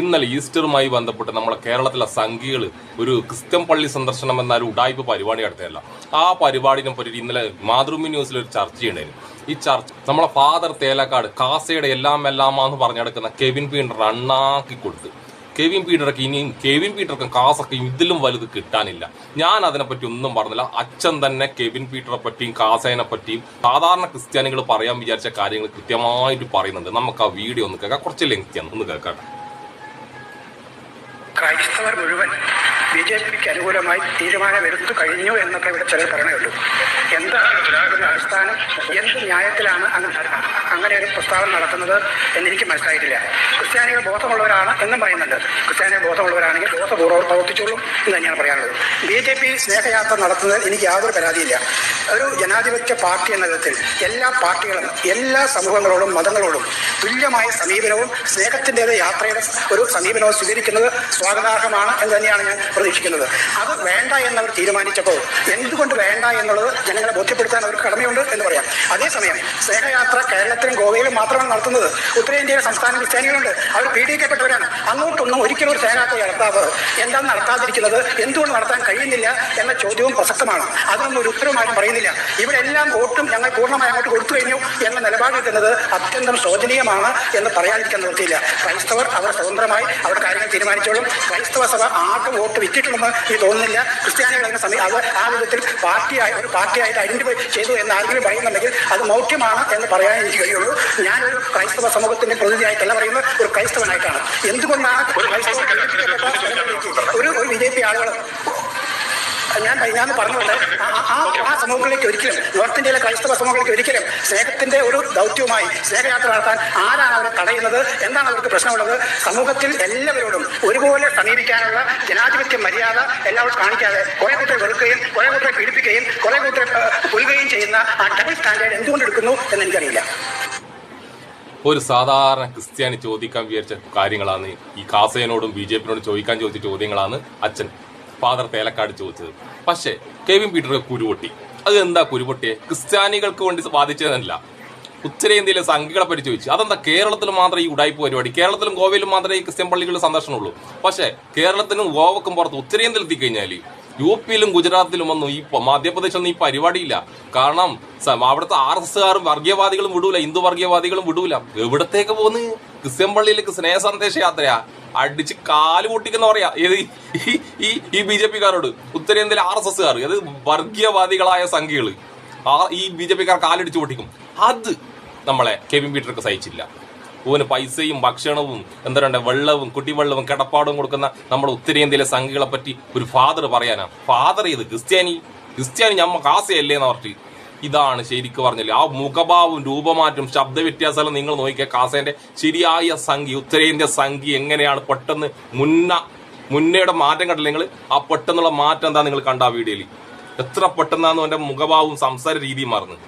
ഇന്നലെ ഈസ്റ്ററുമായി ബന്ധപ്പെട്ട് നമ്മുടെ കേരളത്തിലെ സംഘികൾ ഒരു ക്രിസ്ത്യൻ പള്ളി സന്ദർശനം എന്ന ഒരു ഉടായ്പ പരിപാടി നടത്തിയല്ല ആ പരിപാടിനെ പറ്റി ഇന്നലെ മാതൃഭൂമി ന്യൂസിൽ ഒരു ചർച്ചയുണ്ടായിരുന്നു ഈ ചർച്ച നമ്മളെ ഫാദർ തേലക്കാട് കാസയുടെ എല്ലാം എല്ലാമാന്ന് പറഞ്ഞു നടക്കുന്ന കെവിൻ പീണ്ടർ അണ്ണാക്കി കൊടുത്ത്. കെവിൻ പീറ്റർക്ക് ഇനിയും കെവിൻ പീറ്റർക്കും കാസൊക്കെ ഇതിലും വലുത് കിട്ടാനില്ല. ഞാൻ അതിനെപ്പറ്റി ഒന്നും പറഞ്ഞില്ല. അച്ഛൻ തന്നെ കെവിൻ പീറ്ററെ പറ്റിയും കാസേനെ പറ്റിയും സാധാരണ ക്രിസ്ത്യാനികൾ പറയാൻ വിചാരിച്ച കാര്യങ്ങൾ കൃത്യമായിട്ട് പറയുന്നുണ്ട്. നമുക്ക് ആ വീഡിയോ ഒന്ന് കേൾക്കാം. കുറച്ച് ലെങ്തിയാണ് ഒന്ന് കേൾക്കാം ക്രൈസ്തവർ മുഴുവൻ ബി ജെ പിക്ക് അനുകൂലമായി തീരുമാനമെടുത്തു കഴിഞ്ഞു എന്നൊക്കെ ഇവിടെ ചിലർ പറയണേ ഉള്ളൂ എന്താണ് അടിസ്ഥാനം എന്ത് ന്യായത്തിലാണ് അങ്ങനെ ഒരു പ്രസ്താവന നടത്തുന്നത് എന്നെനിക്ക് മനസ്സിലായിട്ടില്ല. ക്രിസ്ത്യാനികൾ ബോധമുള്ളവരാണ് എന്നും പറയുന്നുണ്ട്. ക്രിസ്ത്യാനികൾ ബോധമുള്ളവരാണെങ്കിൽ ബോധപൂർവം പ്രവർത്തിച്ചോളും എന്ന് തന്നെയാണ് പറയാനുള്ളത്. ബി ജെ പി സ്നേഹയാത്ര നടത്തുന്നതിൽ എനിക്ക് യാതൊരു പരാതിയില്ല. ഒരു ജനാധിപത്യ പാർട്ടി എന്ന വിധത്തിൽ എല്ലാ പാർട്ടികളും എല്ലാ സമൂഹങ്ങളോടും മതങ്ങളോടും തുല്യമായ സമീപനവും സ്നേഹത്തിന്റെത് യാത്രയുടെ ഒരു സമീപനവും സ്വീകരിക്കുന്നത് സ്വാഗതാർഹമാണ് എന്ന് തന്നെയാണ് ഞാൻ പ്രതീക്ഷിക്കുന്നത് അത് വേണ്ട എന്നവർ തീരുമാനിച്ചപ്പോൾ എന്തുകൊണ്ട് വേണ്ട എന്നുള്ളത് ജനങ്ങളെ ബോധ്യപ്പെടുത്താൻ അവർക്ക് കടമയുണ്ട് എന്ന് പറയാം. അതേസമയം സ്നേഹയാത്ര കേരളത്തിലും ഗോവയിലും മാത്രമാണ് നടത്തുന്നത്. ഉത്തരേന്ത്യയിലെ സംസ്ഥാന ക്രിസ്ത്യാനികളുണ്ട് അവർ പീഡിക്കപ്പെട്ടവരാണ്. അങ്ങോട്ടൊന്നും ഒരിക്കലും ഒരു സ്നേഹയാത്ര നടത്താത്തത് എന്താണ് നടത്താതിരിക്കുന്നത്? എന്തുകൊണ്ട് നടത്താൻ കഴിയുന്നില്ല എന്ന ചോദ്യവും പ്രസക്തമാണ്. അതൊന്നും ഒരു ഉത്തരവുമാരും പറയുന്നില്ല. ഇവിടെ എല്ലാം വോട്ടും ഞങ്ങൾ പൂർണമായി അങ്ങോട്ട് കൊടുത്തു കഴിഞ്ഞു എന്ന നിലപാടെടുക്കുന്നത് അത്യന്തം ശോചനീയമാണ് എന്ന് പറയാതിരിക്കാൻ നിർത്തിയില്ല. ക്രൈസ്തവർ അവർ സ്വതന്ത്രമായി അവർ കാര്യങ്ങൾ തീരുമാനിച്ചോളും. ക്രൈസ്തവ സഭ ആർക്കും വോട്ട് വിറ്റിട്ടുണ്ടെന്ന് എനിക്ക് തോന്നുന്നില്ല. ക്രിസ്ത്യാനികൾ എന്ന സമയം അത് ആ വിധത്തിൽ പാർട്ടിയായി ഒരു പാർട്ടിയായിട്ട് ഐഡന്റിഫൈ ചെയ്തു എന്ന് ആരെങ്കിലും പറയുന്നുണ്ടെങ്കിൽ അത് മൗഢ്യമാണ് എന്ന് പറയാൻ എനിക്ക് കഴിയുള്ളൂ. ഞാനൊരു ക്രൈസ്തവ സമൂഹത്തിന്റെ പ്രതിനിധിയായിട്ടല്ല പറയുന്നത്. ഒരു ക്രൈസ്തവനായിട്ടാണ്. എന്തുകൊണ്ടാണ് ഒരു ക്രൈസ്തവ ഒരു ഒരു ബി ജെ പി ആളുകൾ ഞാൻ ഞാൻ പറഞ്ഞുകൊണ്ട് ആ- ആ- സമൂഹങ്ങളിലേക്ക് ഒരിക്കലും നോർത്ത് ഇന്ത്യയിലെ ക്രൈസ്തവ സമൂഹങ്ങളിലേക്ക് ഒരിക്കലും സ്നേഹത്തിന്റെ ഒരു ദൗത്യവുമായി സ്നേഹയാത്ര നടത്താൻ ആരാണ് അവരെ തടയുന്നത്? എന്താണ് അവർക്ക് പ്രശ്നമുള്ളത്? സമൂഹത്തിൽ എല്ലാവരോടും ഒരുപോലെ സമീപിക്കാനുള്ള ജനാധിപത്യ മര്യാദ എല്ലാവരും കാണിക്കാതെ കുറെ കൂട്ടരെ വെറുക്കുകയും കുറെ കൂട്ടരെ പീഡിപ്പിക്കുകയും കുറെ കൂട്ടരെ കൊല്ലുകയും ചെയ്യുന്ന ആ ഡബിൾ സ്റ്റാൻഡേർഡ് എന്തുകൊണ്ട് എടുക്കുന്നു എന്ന് എനിക്കറിയില്ല. ഒരു സാധാരണ ക്രിസ്ത്യാനി ചോദിക്കാൻ വിചാരിച്ച കാര്യങ്ങളാണ് ഈ കാസയനോടും ബി ജെ പിനോടും ചോദിക്കാൻ ചോദിച്ച ചോദ്യങ്ങളാണ് അച്ഛൻ. ഫാദർ തേലക്കാട് ചോദിച്ചത്. പക്ഷേ കെവിൻ പീറ്റർ കുരുപൊട്ടി. അത് എന്താ കുരുപൊട്ടിയെ? ക്രിസ്ത്യാനികൾക്ക് വേണ്ടി ബാധിച്ചതല്ല ഉത്തരേന്ത്യയിലെ സംഘികളെ പറ്റി ചോദിച്ചു. അതെന്താ കേരളത്തിൽ മാത്രം ഈ ഉടായ്പ പരിപാടി? കേരളത്തിലും ഗോവയിലും മാത്രമേ ഈ ക്രിസ്ത്യൻ പള്ളികളിൽ സന്ദർശനമുള്ളൂ. പക്ഷേ കേരളത്തിനും ഗോവക്കും പുറത്ത് ഉത്തരേന്ത്യയിൽ എത്തിക്കഴിഞ്ഞാൽ യു പിയിലും ഗുജറാത്തിലും ഒന്നും ഈ പ- മധ്യപ്രദേശൊന്നും ഈ പരിപാടിയില്ല. കാരണം അവിടുത്തെ ആർ എസ് എസ്സുകാരും വർഗീയവാദികളും വിടൂല ഹിന്ദു വർഗീയവാദികളും വിടൂല. എവിടത്തേക്ക് പോകുന്നു ക്രിസ്ത്യൻ പള്ളിയിലേക്ക് സ്നേഹ സന്ദേശ യാത്രയാ. അടിച്ച് കാൽ പൊട്ടിക്കുന്ന പറയാ. ഈ- ഈ ബി ജെ പിക്കാരോട്. ഉത്തരേന്ത്യയിലെ ആർ എസ് എസ്സുകാർ അത് വർഗീയവാദികളായ സംഖ്യകൾ. ആ ഈ ബി ജെ പിക്കാർ കാലടിച്ച് പൊട്ടിക്കും. അത് നമ്മളെ കെവിൻ പീറ്റർക്ക് സഹിച്ചില്ല. ഓന് പൈസയും ഭക്ഷണവും എന്താ പറയുക വെള്ളവും കുടിവെള്ളവും കിടപ്പാടും കൊടുക്കുന്ന നമ്മുടെ ഉത്തരേന്ത്യയിലെ സംഘികളെ പറ്റി ഒരു ഫാദർ പറയാനാ. ഫാദർ ചെയ്ത് ക്രിസ്ത്യാനി? ക്രിസ്ത്യാനി ഞമ്മ കാസയല്ലേ എന്ന് പറഞ്ഞിട്ട്. ഇതാണ് ശരിക്കും പറഞ്ഞില്ല ആ മുഖഭാവം രൂപമാറ്റം ശബ്ദ വ്യത്യാസം നിങ്ങൾ നോക്കിയ കാസേന്റെ ശരിയായ സംഖ്യ ഉത്തരേന്ത്യ സംഖ്യ എങ്ങനെയാണ് പെട്ടെന്ന് മുന്ന മുന്നയുടെ മാറ്റം കണ്ടില്ല നിങ്ങൾ ആ പെട്ടെന്നുള്ള മാറ്റം എന്താ നിങ്ങൾ കണ്ട ആ വീഡിയോയിൽ? എത്ര പെട്ടെന്നാന്ന് അവന്റെ മുഖഭാവവും സംസാര രീതിയും മാറുന്നത്?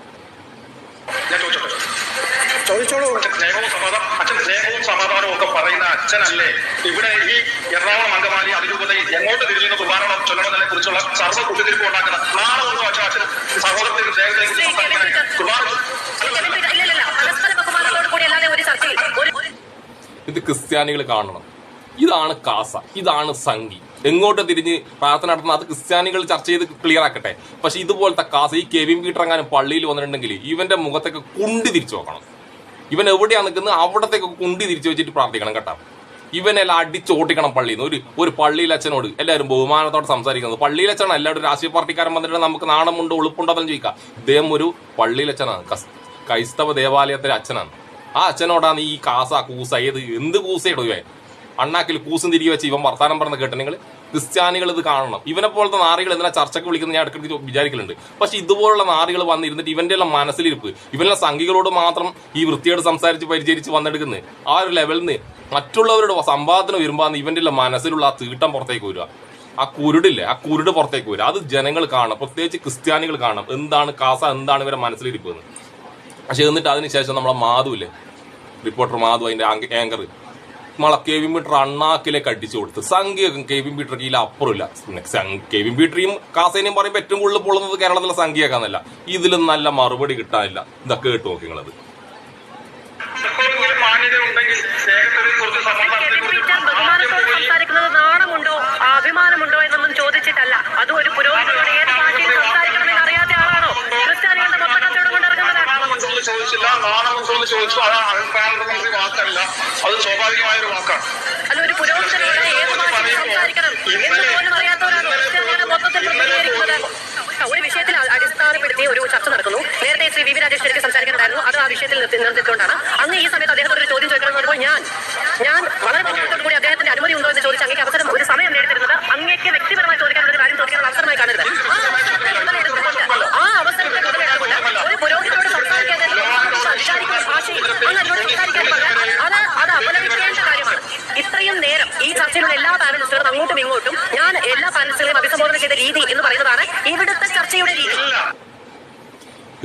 ചോദിച്ചോളൂ. സ്നേഹവും സമാധാനം അച്ഛൻ സ്നേഹവും സമാധാനവും ഒക്കെ പറയുന്ന അച്ഛനല്ലേ? ഇവിടെ ഈ എറണാകുളം അങ്കമാലി അതിരൂപതയിൽ എങ്ങോട്ട് തിരിഞ്ഞു കുർബാന ചൊല്ലണമെന്നതിനെ കുറിച്ചുള്ള സർവ കുത്തിരിപ്പ് ഉണ്ടാക്കുന്ന നാളെ ഒന്നും അച്ഛൻ അച്ഛൻ സഹോദരത്തിന് കുറിച്ച് സംസാരിക്കണേ ഇത് ക്രിസ്ത്യാനികൾ കാണണം. ഇതാണ് കാസ ഇതാണ് സംഗി എങ്ങോട്ട് തിരിഞ്ഞ് പ്രാർത്ഥന നടത്തുന്ന അത് ക്രിസ്ത്യാനികൾ ചർച്ച ചെയ്ത് ക്ലിയർ ആക്കട്ടെ. പക്ഷെ ഇതുപോലത്തെ കാസ ഈ കെവിൻ പീട്ടർ എങ്ങാനും പള്ളിയിൽ വന്നിട്ടുണ്ടെങ്കിൽ ഇവന്റെ മുഖത്തൊക്കെ കുണ്ടി തിരിച്ചു നോക്കണം. ഇവൻ എവിടെയാണ് നിൽക്കുന്നത്? അവിടത്തേക്ക് കുണ്ടി തിരിച്ചു വെച്ചിട്ട് പ്രാർത്ഥിക്കണം കേട്ടോ. ഇവനെല്ലാം അടിച്ചോട്ടിക്കണം പള്ളിയിൽ നിന്ന്. ഒരു ഒരു പള്ളിയിൽ അച്ഛനോട് എല്ലാവരും ബഹുമാനത്തോടെ സംസാരിക്കുന്നത്. പള്ളിയിൽ അച്ഛനാണ്. എല്ലാവരും രാഷ്ട്രീയ പാർട്ടിക്കാരൻ വന്നിട്ട് നമുക്ക് നാണമുണ്ടോ ഉളുപ്പുണ്ടോ എന്ന് ചോദിക്കാം. ഇദ്ദേഹം ഒരു കസ്- ക്രൈസ്തവ ദേവാലയത്തിലെ അച്ഛനാണ്. ആ അച്ഛനോടാണ് ഈ കാസ കൂസ ഏത് എന്ത് കൂസയിടുവേ അണ്ണാക്കിൽ കൂസും തിരികെ വെച്ച് ഇവൻ വർത്താനം പറഞ്ഞ് കേട്ടെ നിങ്ങൾ ക്രിസ്ത്യാനികൾ ഇത് കാണണം. ഇവനെ പോലത്തെ നാറികൾ എന്തിനാ ചർച്ചയ്ക്ക് വിളിക്കുന്നത് ഞാൻ ഇടയ്ക്ക് വിചാരിക്കലുണ്ട്. പക്ഷെ ഇതുപോലുള്ള നാറികൾ വന്നിരുന്നിട്ട് ഇവന്റെ എല്ലാം മനസ്സിലിരിപ്പ്. ഇവനെല്ലാം സംഘികളോട് മാത്രം ഈ വൃത്തിയോട് സംസാരിച്ച് പരിചരിച്ച് വന്നെടുക്കുന്നത്. ആ ഒരു ലെവലിൽ നിന്ന് മറ്റുള്ളവരുടെ സമ്പാദനം വരുമ്പോൾ ഇവന്റെ എല്ലാം മനസ്സിലുള്ള ആ തീട്ടം പുറത്തേക്ക് വരിക. ആ കുരുടില്ലേ? ആ കുരുട് പുറത്തേക്ക് വരിക. അത് ജനങ്ങൾ കാണണം. പ്രത്യേകിച്ച് ക്രിസ്ത്യാനികൾ കാണണം. എന്താണ് കാസ? എന്താണ് ഇവരെ മനസ്സിലിരിപ്പ് എന്ന്. പക്ഷെ എന്നിട്ട് അതിനുശേഷം നമ്മളെ മാധു ഇല്ലേ? റിപ്പോർട്ടർ മാധു അതിന്റെ ആങ്കർ നമ്മളെ കെവിൻ ബീറ്റർ അണ്ണാക്കിലേക്ക് അടിച്ചു കൊടുത്ത്. സംഖ്യ കെവിൻ ബീറ്റർക്ക് ഇതിൽ അപ്പുറമില്ല. കെവിൻ ബീറ്ററിയും കാസേനയും പറയുമ്പോൾ ഏറ്റവും കൂടുതൽ പൊള്ളുന്നത് കേരളത്തിലെ സംഖ്യയാക്കാന്നല്ല. ഇതിലും നല്ല മറുപടി കിട്ടാനില്ല. ഇതൊക്കെ കേട്ടു നോക്കി നിങ്ങളത്. നാണമുണ്ടോ അഭിമാനമുണ്ടോ എന്നൊന്നും ചോദിച്ചിട്ടല്ല. അത് ഒരു പുരോഗതി കുറിച്ച് ചോദിച്ചില്ല നാണമുണ്ടോ എന്ന് ചോദിച്ചു അത് അഭിപ്രായമന്ത്രി വാക്കല്ല. അത് സ്വാഭാവികമായ ഒരു വാക്കാണ് ഒരു എന്ന് വിഷയത്തിൽ അടിസ്ഥാനപ്പെടുത്തി ഒരു ചർച്ച നടക്കുന്നു. നേരത്തെ ശ്രീ വി വി രാജേശ്വരിക്ക് സംസാരിക്കുന്നുണ്ടായിരുന്നു അത് ആ വിഷയത്തിൽ നിർത്തി നിർത്തിക്കൊണ്ടാണ് അന്ന് ഈ സമയത്ത് അദ്ദേഹത്തോട് ഒരു ചോദ്യം ചോദിക്കണം എന്ന് പറയുമ്പോൾ ഞാൻ ഞാൻ വളരെ അങ്ങോട്ടും ഇങ്ങോട്ടും ഞാൻ എല്ലാ പാനൽസുകളെയും അഭിസംബോധന ചെയ്ത രീതി എന്ന് പറയുന്നതാണ് ഇവിടുത്തെ ചർച്ചയുടെ രീതി.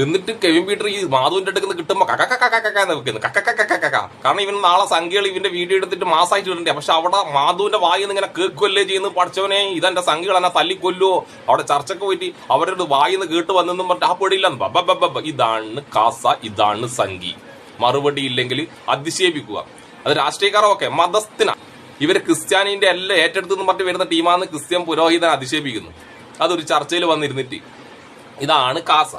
എന്നിട്ട് കെവിൻ പീറ്റർ ഈ മാധുവിന്റെ അടുക്കുന്ന കിട്ടുമ്പോ കക്ക കക്ക കക്ക എന്ന് വെക്കുന്നു. കക്ക കക്ക കക്ക കക്ക കാരണം ഇവൻ നാളെ സംഖ്യകൾ ഇവന്റെ വീഡിയോ എടുത്തിട്ട് മാസമായിട്ട് ഇടണ്ടേ പക്ഷെ അവിടെ മാധുവിന്റെ വായിൽ നിന്ന് ഇങ്ങനെ കേൾക്കുമല്ലേ ചെയ്യുന്നു പഠിച്ചവനെ. ഇതെന്റെ സംഖ്യകൾ എന്നെ തല്ലിക്കൊല്ലുവോ അവിടെ ചർച്ചക്ക് പോയിട്ട് അവരുടെ വായിൽ നിന്ന് കേട്ട് വന്നെന്നും പറഞ്ഞിട്ട് ആ പൊടിയില്ല ഇതാണ് കാസ ഇതാണ് സംഗി മറുപടി ഇല്ലെങ്കിൽ അധിക്ഷേപിക്കുക അത് രാഷ്ട്രീയക്കാരൊക്കെ മതസ്ഥന. ഇവർ ക്രിസ്ത്യാനിന്റെ എല്ലാം ഏറ്റെടുത്തെന്ന് പറഞ്ഞിട്ട് വരുന്ന ടീമാന്ന് ക്രിസ്ത്യൻ പുരോഹിതൻ അധിക്ഷേപിക്കുന്നു. അതൊരു ചർച്ചയിൽ വന്നിരുന്നിട്ട്. ഇതാണ് കാസ.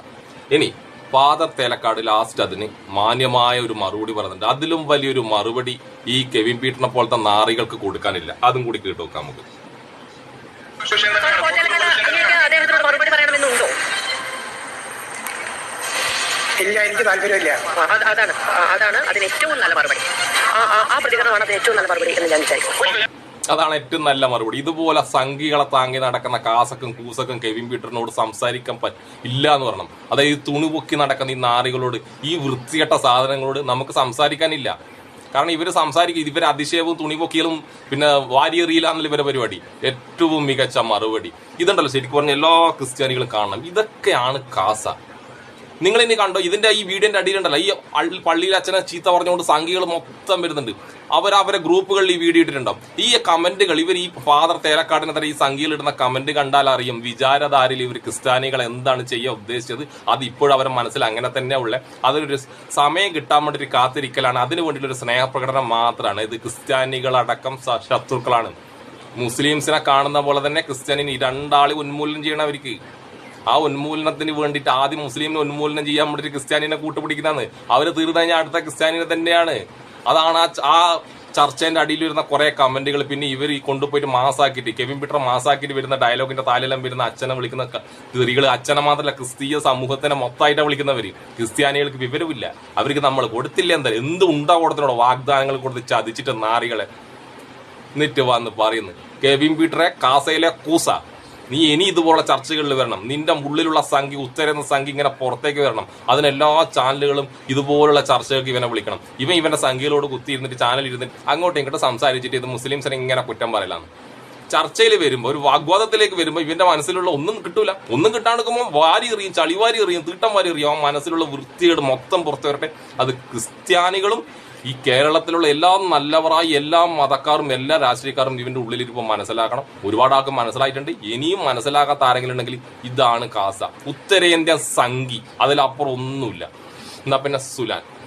ഇനി ഫാദർ തേലക്കാട് ലാസ്റ്റ് അതിന് മാന്യമായ ഒരു മറുപടി പറഞ്ഞിട്ടുണ്ട് അതിലും വലിയൊരു മറുപടി ഈ കെവിൻ പീറ്ററിനെ പോലത്തെ നാറികൾക്ക് കൊടുക്കാനില്ല. അതും കൂടി കേട്ടു നോക്കാം നമുക്ക്. ഇല്ല എനിക്ക് താല്പര്യമില്ല. അതാണ്. അതാണ് അതിന് ഏറ്റവും നല്ല മറുപടി. ആ നല്ല മറുപടി ഞാൻ അതാണ് ഏറ്റവും നല്ല മറുപടി ഇതുപോലെ സംഘികളെ താങ്ങി നടക്കുന്ന കാസക്കും കൂസക്കും കെവിൻ പീറ്ററിനോട് സംസാരിക്കാൻ പറ്റ ഇല്ല എന്ന് പറയണം അതായത് തുണി പൊക്കി നടക്കുന്ന ഈ നാറികളോട് ഈ വൃത്തികെട്ട സാധനങ്ങളോട് നമുക്ക് സംസാരിക്കാനില്ല കാരണം ഇവർ സംസാരിക്കും ഇവർ അതിശയവും തുണി പൊക്കിയലും പിന്നെ വാരിയെറിയില്ലാന്നുള്ള ഇവരെ പരിപാടി ഏറ്റവും മികച്ച മറുപടി ഇതുണ്ടല്ലോ ശരിക്കും പറഞ്ഞ എല്ലാ ക്രിസ്ത്യാനികളും കാണണം ഇതൊക്കെയാണ് കാസ നിങ്ങൾ ഇനി കണ്ടോ ഇതിന്റെ ഈ വീഡിയോന്റെ അടിയിലുണ്ടല്ലോ ഈ പള്ളിയിൽ അച്ഛനെ ചീത്ത പറഞ്ഞുകൊണ്ട് സംഖ്യകൾ മൊത്തം വരുന്നുണ്ട്. അവർ അവരെ ഗ്രൂപ്പുകളിൽ ഈ വീഡിയോ ഇട്ടിട്ടുണ്ടാവും ഈ കമന്റുകൾ ഇവർ ഈ ഫാദർ തേരക്കാടിനെ തന്നെ ഈ സംഖ്യയിൽ ഇടുന്ന കമന്റ് കണ്ടാൽ അറിയും വിചാരധാരയിൽ ഇവർ ക്രിസ്ത്യാനികൾ എന്താണ് ചെയ്യാൻ ഉദ്ദേശിച്ചത്? അത് ഇപ്പോഴും അവരുടെ മനസ്സിൽ അങ്ങനെ തന്നെ ഉള്ള. അതൊരു സമയം കിട്ടാൻ വേണ്ടി കാത്തിരിക്കലാണ്. അതിനു വേണ്ടിയുള്ള ഒരു സ്നേഹപ്രകടനം മാത്രമാണ് ഇത് ക്രിസ്ത്യാനികളടക്കം ശത്രുക്കളാണ്. മുസ്ലിംസിനെ കാണുന്ന പോലെ തന്നെ ക്രിസ്ത്യാനിന് ഈ രണ്ടാളി ഉന്മൂലനം ചെയ്യണം അവർക്ക് ആ ഉന്മൂലനത്തിന് വേണ്ടിയിട്ട് ആദ്യം മുസ്ലിമിനെ ഉന്മൂലനം ചെയ്യാൻ വേണ്ടിയിട്ട് ക്രിസ്ത്യാനിനെ കൂട്ടുപിടിക്കുന്നതാണ്. അവർ തീർന്നു കഴിഞ്ഞാൽ അടുത്ത ക്രിസ്ത്യാനിനെ തന്നെയാണ്. അതാണ് ആ ചർച്ചേന്റെ അടിയിൽ വരുന്ന കുറെ കമന്റുകൾ. പിന്നെ ഇവർ ഈ കൊണ്ടുപോയിട്ട് മാസാക്കിയിട്ട് കെവിൻ പീറ്റർ മാസാക്കിയിട്ട് വരുന്ന ഡയലോഗിന്റെ താലെല്ലാം വരുന്ന അച്ഛനെ വിളിക്കുന്ന തെറികൾ അച്ഛനെ മാത്രമല്ല ക്രിസ്തീയ സമൂഹത്തിനെ മൊത്തമായിട്ടാണ് വിളിക്കുന്നവര്. ക്രിസ്ത്യാനികൾക്ക് വിവരമില്ല. അവർക്ക് നമ്മൾ കൊടുത്തില്ല എന്താ എന്ത് ഉണ്ടാ കൊടുത്തിനോട് വാഗ്ദാനങ്ങൾ കൊടുത്ത് ചതിച്ചിട്ട് നാറികളെ എന്നിട്ട് വന്ന് പറയുന്നു. കെവിൻ പീറ്ററെ കാസയിലെ കൂസ. നീ ഇനി ഇതുപോലെ ചർച്ചകളിൽ വരണം. നിന്റെ ഉള്ളിലുള്ള സംഖ്യ ഉത്തരുന്ന സംഖ്യ ഇങ്ങനെ പുറത്തേക്ക് വരണം. അതിനെല്ലാ ചാനലുകളും ഇതുപോലുള്ള ചർച്ചകൾക്ക് ഇവനെ വിളിക്കണം. ഇവൻ ഇവന്റെ സംഖ്യയിലോട് കുത്തിയിരുന്നിട്ട് ചാനൽ ഇരുന്നിട്ട് അങ്ങോട്ടും ഇങ്ങോട്ട് സംസാരിച്ചിട്ട് ഇത് മുസ്ലിംസിനെ ഇങ്ങനെ കുറ്റം പറയലാണ്. ചർച്ചയിൽ വരുമ്പോൾ ഒരു വാഗ്വാദത്തിലേക്ക് വരുമ്പോൾ ഇവന്റെ മനസ്സിലുള്ള ഒന്നും കിട്ടൂല. ഒന്നും കിട്ടാണ്ടിരിക്കുമ്പോൾ വാരി എറിയും ചളിവാരി എറിയും തീട്ടം വാരി എറിയും. ആ മനസ്സിലുള്ള വൃത്തികേട് മൊത്തം പുറത്തു വരട്ടെ. അത് ക്രിസ്ത്യാനികളും ഈ കേരളത്തിലുള്ള എല്ലാ നല്ലവരായി എല്ലാ മതക്കാരും എല്ലാ രാഷ്ട്രീയക്കാരും ഇവന്റെ ഉള്ളിലിരിപ്പോൾ മനസ്സിലാക്കണം. ഒരുപാട് ആൾക്ക് മനസ്സിലായിട്ടുണ്ട്. ഇനിയും മനസ്സിലാക്കാത്ത ആരെങ്കിലും ഉണ്ടെങ്കിൽ ഇതാണ് കാസ. ഉത്തരേന്ത്യ സംഘി. അതിലപ്പുറം ഒന്നുമില്ല. എന്നാ പിന്നെ സുലാൻ.